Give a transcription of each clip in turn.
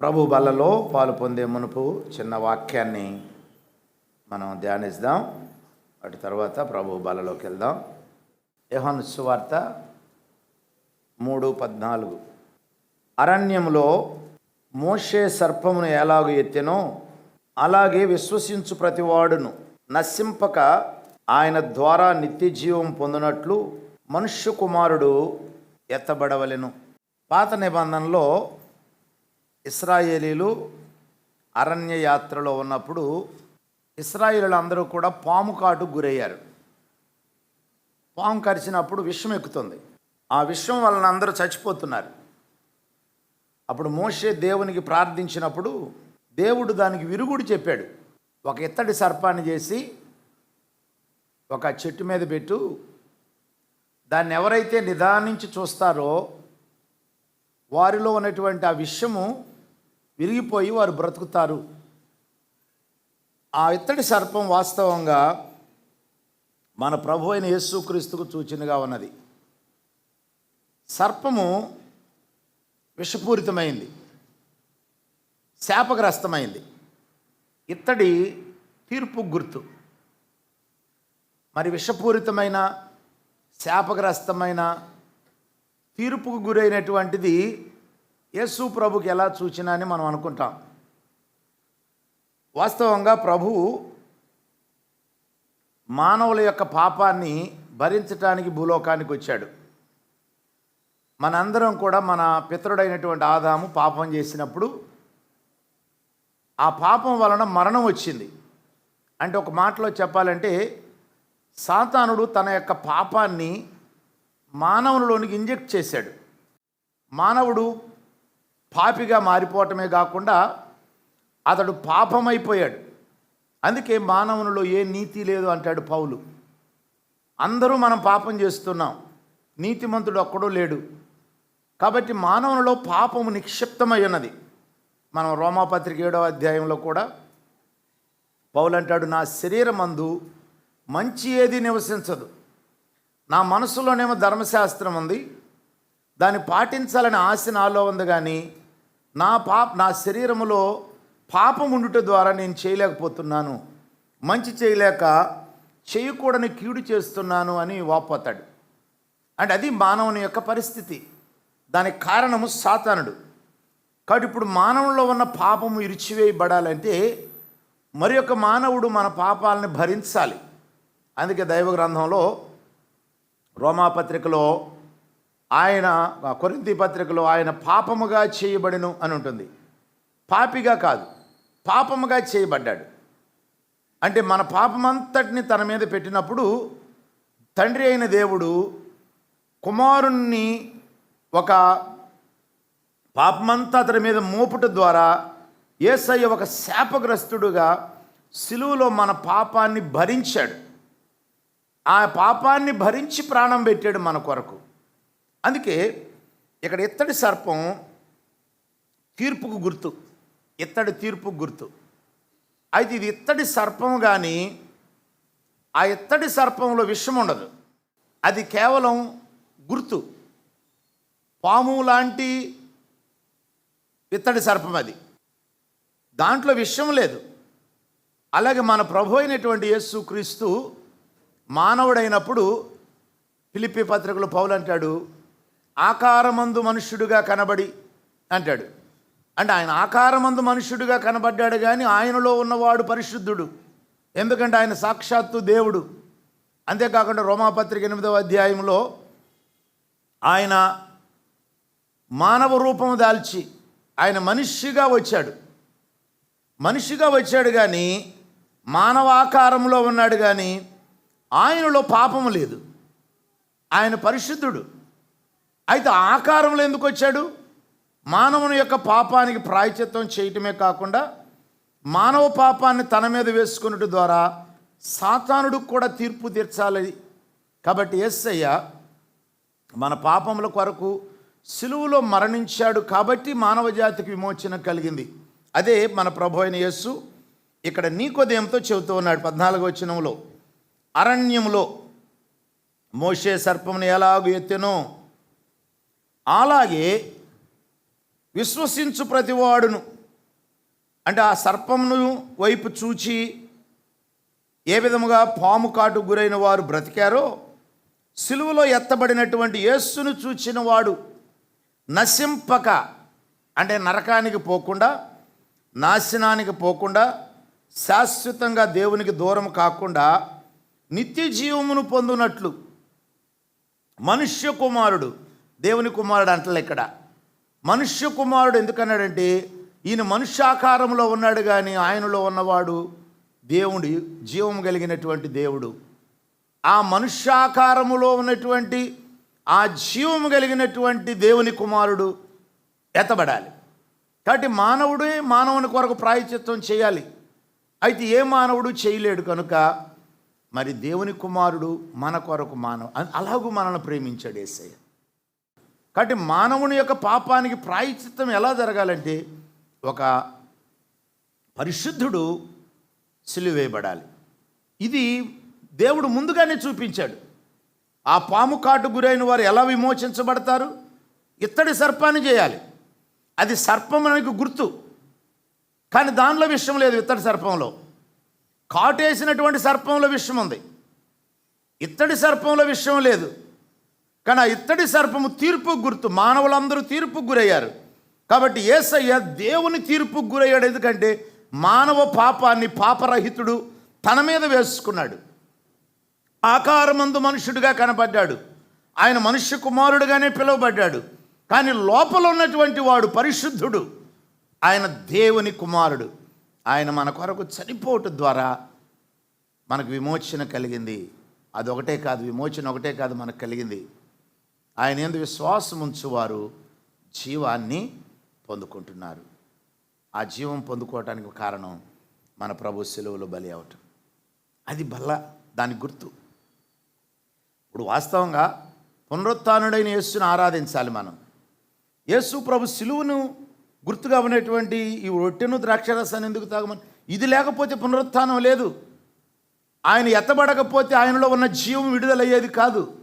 ప్రభు బలలో పాలు పొందే మునుపు చిన్న వాక్యాన్ని మనం ధ్యానిద్దాం. వాటి తర్వాత ప్రభు బలలోకి వెళ్దాం. యహన్ సువార్త మూడు పద్నాలుగు. అరణ్యంలో మోషే సర్పమును ఎలాగో ఎత్తెనో అలాగే విశ్వసించు ప్రతివాడును. నశింపక ఆయన ద్వారా నిత్య జీవం పొందినట్లు మనుష్య కుమారుడు ఎత్తబడవలెను. పాత నిబంధనలో ఇస్రాయేలీలు అరణ్య యాత్రలో ఉన్నప్పుడు ఇస్రాయేలీలు అందరూ కూడా పాము కాటు గురయ్యారు. పాము కరిచినప్పుడు విషం ఎక్కుతుంది. ఆ విషం వలన అందరూ చచ్చిపోతున్నారు. అప్పుడు మోషే దేవునికి ప్రార్థించినప్పుడు దేవుడు దానికి విరుగుడు చెప్పాడు. ఒక ఇత్తడి సర్పాన్ని చేసి ఒక చెట్టు మీద పెట్టు. దాన్ని ఎవరైతే నిదానించి చూస్తారో వారిలో ఉన్నటువంటి ఆ విషము విరిగిపోయి వారు బ్రతుకుతారు. ఆ ఇత్తడి సర్పం వాస్తవంగా మన ప్రభు అయిన యేసుక్రీస్తుకు సూచనగా ఉన్నది. సర్పము విషపూరితమైంది. శాపగ్రస్తమైంది. ఇత్తడి తీర్పు గుర్తు. మరి విషపూరితమైన శాపగ్రస్తమైన తీర్పుకు గురైనటువంటిది యేసు ప్రభుకి ఎలా సూచన అని మనం అనుకుంటాం. వాస్తవంగా ప్రభు మానవుల యొక్క పాపాన్ని భరించటానికి భూలోకానికి వచ్చాడు. మనందరం కూడా మన పితరుడైనటువంటి ఆదాము పాపం చేసినప్పుడు ఆ పాపం వలన మరణం వచ్చింది. అంటే ఒక మాటలో చెప్పాలంటే సాతానుడు తన యొక్క పాపాన్ని మానవునిలోనికి ఇంజెక్ట్ చేశాడు. మానవుడు పాపిగా మారిపోవటమే కాకుండా అతడు పాపమైపోయాడు. అందుకే మానవునిలో ఏ నీతి లేదు అంటాడు పౌలు. అందరూ మనం పాపం చేస్తున్నాం. నీతిమంతుడు ఒక్కడూ లేడు. కాబట్టి మానవునిలో పాపము నిక్షిప్తమై ఉన్నది మనం రోమాపత్రిక ఏడవ అధ్యాయంలో కూడా పౌలు అంటాడు నా శరీరమందు మంచి ఏది నివసించదు. నా మనసులోనేమో ధర్మశాస్త్రం ఉంది. దాన్ని పాటించాలని ఆశ నాలో ఉంది కానీ నా పాప నా శరీరంలో పాపం ఉండుట ద్వారా నేను చేయలేకపోతున్నాను. మంచి చేయలేక చేయకూడని కీడు చేస్తున్నాను అని వాపోతాడు అంటే అది మానవుని యొక్క పరిస్థితి. దానికి కారణము సాతానుడు. కాబట్టి ఇప్పుడు మానవుల్లో ఉన్న పాపము ఇరిచివేయబడాలంటే మరి యొక్క మానవుడు మన పాపాలని భరించాలి. అందుకే దైవ గ్రంథంలో రోమాపత్రికలో ఆయన కొరింతి పత్రికలో ఆయన పాపముగా చేయబడిను అని ఉంటుంది. పాపిగా కాదు పాపముగా చేయబడ్డాడు. అంటే మన పాపమంతటిని తన మీద పెట్టినప్పుడు తండ్రి అయిన దేవుడు కుమారుణ్ణి ఒక పాపమంతా అతని మీద మోపుట ద్వారా ఏసయ్య ఒక శాపగ్రస్తుడుగా సిలువులో మన పాపాన్ని భరించాడు. ఆ పాపాన్ని భరించి ప్రాణం పెట్టాడు మన కొరకు. అందుకే ఇక్కడ ఇత్తడి సర్పం తీర్పుకు గుర్తు. ఇత్తడి తీర్పుకు గుర్తు. అయితే ఇది ఇత్తడి సర్పం కానీ ఆ ఇత్తడి సర్పంలో విషం ఉండదు. అది కేవలం గుర్తు. పాము లాంటి ఇత్తడి సర్పం అది. దాంట్లో విషయం లేదు. అలాగే మన ప్రభు అయినటువంటి యేసు క్రీస్తు మానవుడైనప్పుడు పిలిపి పత్రికలు పౌలు అంటాడు ఆకారమందు మనుష్యుడుగా కనబడి అంటాడు. అంటే ఆయన ఆకారమందు మనుష్యుడిగా కనబడ్డాడు కానీ ఆయనలో ఉన్నవాడు పరిశుద్ధుడు. ఎందుకంటే ఆయన సాక్షాత్తు దేవుడు. అంతేకాకుండా రోమాపత్రిక ఎనిమిదవ అధ్యాయంలో ఆయన మానవ రూపము దాల్చి ఆయన మనిషిగా వచ్చాడు. మనిషిగా వచ్చాడు కానీ మానవ ఆకారంలో ఉన్నాడు కానీ ఆయనలో పాపము లేదు. ఆయన పరిశుద్ధుడు. అయితే ఆకారంలో ఎందుకు వచ్చాడు? మానవుని యొక్క పాపానికి ప్రాయచిత్తం చేయటమే కాకుండా మానవ పాపాన్ని తన మీద వేసుకున్నట్టు ద్వారా సాతానుడికి కూడా తీర్పు తీర్చాలి. కాబట్టి ఎస్సయ్య మన పాపముల కొరకు సిలువులో మరణించాడు కాబట్టి మానవ జాతికి విమోచన కలిగింది. అదే మన ప్రభు అయిన యస్సు ఇక్కడ నీకోదయంతో చెబుతూ ఉన్నాడు పద్నాలుగు వచనంలో. అరణ్యంలో మోషే సర్పమును ఎలాగూ ఎత్తెనో అలాగే విశ్వసించు ప్రతివాడును. అంటే ఆ సర్పమును వైపు చూచి ఏ విధముగా పాము కాటు గురైన వారు బ్రతికారో సిలువలో ఎత్తబడినటువంటి యేస్సును చూచిన వాడు నశింపక అంటే నరకానికి పోకుండా నాశనానికి పోకుండా శాశ్వతంగా దేవునికి దూరం కాకుండా నిత్య జీవమును పొందునట్లు మనుష్య కుమారుడు దేవుని కుమారుడు అంటలే ఇక్కడ. మనుష్య కుమారుడు ఎందుకన్నాడంటే ఈయన మనుష్యాకారంలో ఉన్నాడు కానీ ఆయనలో ఉన్నవాడు దేవుడి జీవం కలిగినటువంటి దేవుడు. ఆ మనుష్యాకారములో ఉన్నటువంటి ఆ జీవము కలిగినటువంటి దేవుని కుమారుడు ఎత్తబడాలి. కాబట్టి మానవుడే మానవుని కొరకు ప్రాయచిత్వం చేయాలి. అయితే ఏ మానవుడు చేయలేడు కనుక మరి దేవుని కుమారుడు మన కొరకు మానవ అలాగూ మనల్ని ప్రేమించాడు ఏసయ్య. కాబట్టి మానవుని యొక్క పాపానికి ప్రాయశ్చిత్తం ఎలా జరగాలంటే ఒక పరిశుద్ధుడు సిలువేయబడాలి. ఇది దేవుడు ముందుగానే చూపించాడు. ఆ పాము కాటు గురైన వారు ఎలా విమోచించబడతారు? ఇత్తడి సర్పాన్ని చేయాలి. అది సర్పం మనకు గుర్తు. కానీ దానిలో విషయం లేదు ఇత్తడి సర్పంలో. కాటేసినటువంటి సర్పంలో విషయం ఉంది. ఇత్తడి సర్పంలో విషయం లేదు. కానీ ఆ ఇత్తడి సర్పము తీర్పు గుర్తు మానవులందరూ తీర్పుకు గురయ్యారు. కాబట్టి ఏసయ్య దేవుని తీర్పుకు గురయ్యాడు. ఎందుకంటే మానవ పాపాన్ని పాపరహితుడు తన మీద వేసుకున్నాడు. ఆకారమందు మనుషుడిగా కనబడ్డాడు. ఆయన మనుష్య కుమారుడుగానే పిలువబడ్డాడు. కానీ లోపల ఉన్నటువంటి వాడు పరిశుద్ధుడు. ఆయన దేవుని కుమారుడు. ఆయన మన కొరకు చనిపోవటం ద్వారా మనకు విమోచన కలిగింది. అదొకటే కాదు విమోచన ఒకటే కాదు మనకు కలిగింది. ఆయన ఎందు విశ్వాసం ఉంచువారు జీవాన్ని పొందుకుంటున్నారు. ఆ జీవం పొందుకోవటానికి కారణం మన ప్రభు సెలవులో బలి అవటం. అది బల్ల దాని గుర్తు. ఇప్పుడు వాస్తవంగా పునరుత్డైన యేసును ఆరాధించాలి మనం. యేసు ప్రభు సిలువును గుర్తుగా ఉన్నటువంటి ఈ రొట్టెను ద్రాక్షరసాన్ని ఎందుకు తాగమని? ఇది లేకపోతే పునరుత్థానం లేదు. ఆయన ఎత్తబడకపోతే ఆయనలో ఉన్న జీవం విడుదలయ్యేది కాదు.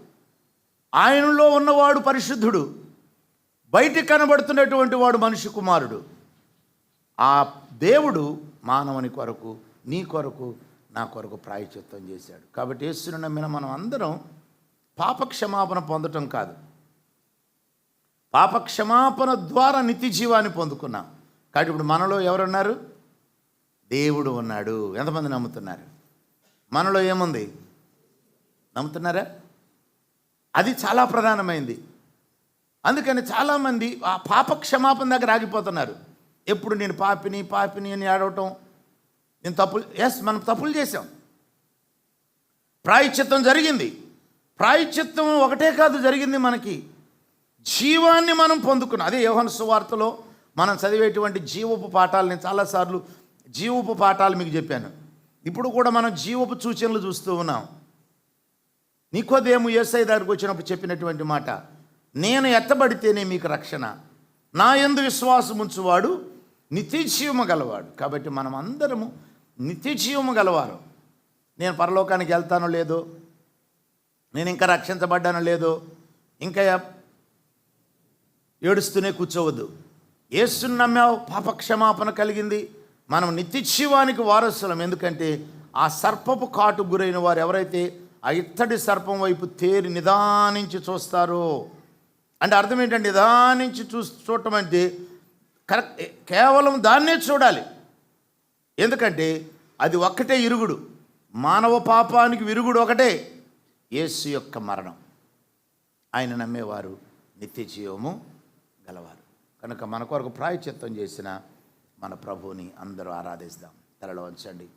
ఆయనలో ఉన్నవాడు పరిశుద్ధుడు. బయటికి కనబడుతున్నటువంటి వాడు మనిషి కుమారుడు. ఆ దేవుడు మానవుని కొరకు నీ కొరకు నా కొరకు ప్రాయచిత్తం చేశాడు. కాబట్టి యేసును నమ్మిన మనం అందరం పాపక్షమాపణ పొందటం కాదు. పాపక్షమాపణ ద్వారా నిత్య జీవాన్ని పొందుకున్నాం. కాబట్టి ఇప్పుడు మనలో ఎవరున్నారు? దేవుడు ఉన్నాడు. ఎంతమంది నమ్ముతున్నారు? మనలో ఏముంది? నమ్ముతున్నారా? అది చాలా ప్రధానమైంది. అందుకని చాలామంది ఆ పాప క్షమాపణ దగ్గర ఆగిపోతున్నారు. ఎప్పుడు నేను పాపిని పాపిని అని ఆడవటం నేను తప్పులు ఎస్ మనం తప్పులు చేసాం ప్రాయశ్చిత్తం జరిగింది. ప్రాయశ్చిత్తం ఒకటే కాదు జరిగింది మనకి. జీవాన్ని మనం పొందుకున్నాం. అదే యోహన సువార్తలో మనం చదివేటువంటి జీవపు పాఠాలు నేను చాలాసార్లు జీవపు పాఠాలు మీకు చెప్పాను. ఇప్పుడు కూడా మనం జీవపు సూచనలు చూస్తూ ఉన్నాం. నికోదేము ఏసై దగ్గరకు వచ్చినప్పుడు చెప్పినటువంటి మాట? నేను ఎత్తబడితేనే మీకు రక్షణ. నా ఎందు విశ్వాసం ఉంచువాడు నిత్యజీవము గలవాడు. కాబట్టి మనం అందరము నిత్యజీవము గలవారు. నేను పరలోకానికి వెళ్తానో లేదో నేను ఇంకా రక్షించబడ్డానో లేదో ఇంకా ఏడుస్తూనే కూర్చోవద్దు. ఏసును నమ్మావు పాపక్షమాపణ కలిగింది. మనం నిత్యజీవానికి వారసులం. ఎందుకంటే ఆ సర్పపు కాటు గురైన వారు ఎవరైతే ఆ ఇత్తడి సర్పం వైపు తేరి నిదానించి చూస్తారు. అంటే అర్థం ఏంటంటే నిదానించి చూ చూడటం అంటే కరెక్ట్ కేవలం దాన్నే చూడాలి. ఎందుకంటే అది ఒక్కటే ఇరుగుడు. మానవ పాపానికి విరుగుడు ఒకటే. యేసు యొక్క మరణం. ఆయన నమ్మేవారు నిత్య జీవము గలవారు. కనుక మన కొరకు ప్రాయచిత్తం చేసిన మన ప్రభువుని అందరూ ఆరాధిస్తాం. తలలో ఉంచండి